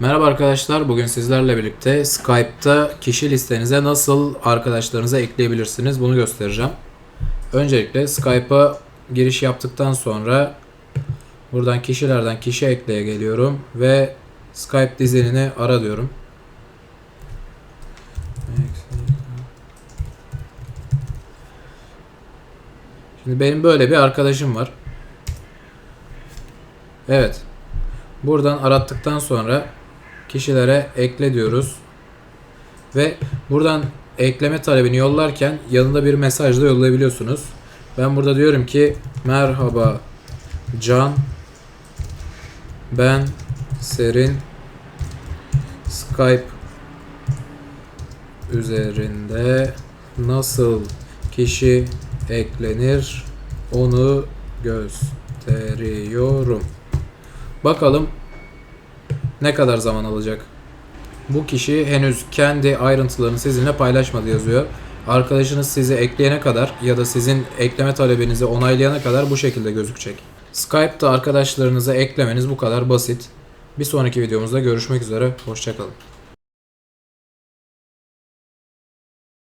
Merhaba arkadaşlar. Bugün sizlerle birlikte Skype'ta kişi listenize nasıl arkadaşlarınızı ekleyebilirsiniz bunu göstereceğim. Öncelikle Skype'a giriş yaptıktan sonra buradan kişilerden kişi ekleye geliyorum ve Skype dizinini ara diyorum. Şimdi benim böyle bir arkadaşım var. Evet. Buradan arattıktan sonra kişilere ekle diyoruz. Ve buradan ekleme talebini yollarken yanında bir mesaj da yollayabiliyorsunuz. Ben burada diyorum ki merhaba Can ben Serin Skype üzerinde nasıl kişi eklenir onu gösteriyorum. Bakalım ne kadar zaman alacak? Bu kişi henüz kendi ayrıntılarını sizinle paylaşmadı yazıyor. Arkadaşınız sizi ekleyene kadar ya da sizin ekleme talebinizi onaylayana kadar bu şekilde gözükecek. Skype'ta arkadaşlarınızı eklemeniz bu kadar basit. Bir sonraki videomuzda görüşmek üzere. Hoşçakalın.